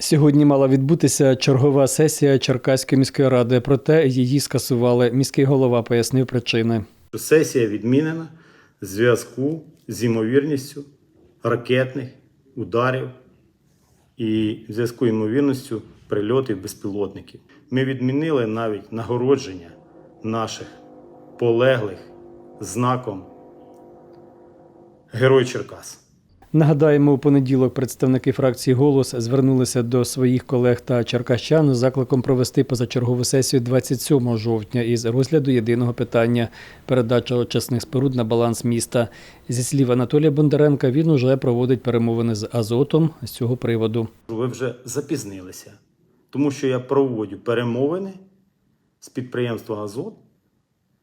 Сьогодні мала відбутися чергова сесія Черкаської міської ради, проте її скасували. Міський голова пояснив причини. сесія відмінена в зв'язку з ймовірністю ракетних ударів і в зв'язку з ймовірністю прильотів безпілотників. Ми відмінили навіть нагородження наших полеглих знаком Герой Черкас. Нагадаємо, у понеділок представники фракції Голос звернулися до своїх колег та черкащан з закликом провести позачергову сесію 27 жовтня із розгляду єдиного питання передача очисних споруд на баланс міста. Зі слів Анатолія Бондаренка, він уже проводить перемовини з Азотом з цього приводу. Ви вже запізнилися, тому що я проводжу перемовини з підприємства Азот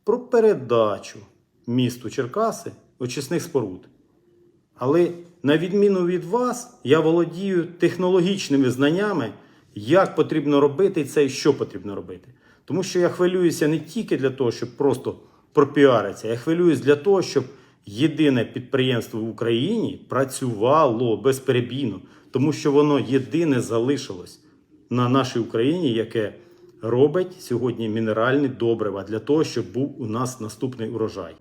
про передачу місту Черкаси очисних споруд. Але на відміну від вас, я володію технологічними знаннями, як потрібно робити це і що потрібно робити. Тому що я хвилююся не тільки для того, щоб просто пропіаритися, я хвилююсь для того, щоб єдине підприємство в Україні працювало безперебійно, тому що воно єдине залишилось на нашій Україні, яке робить сьогодні мінеральні добрива для того, щоб був у нас наступний урожай.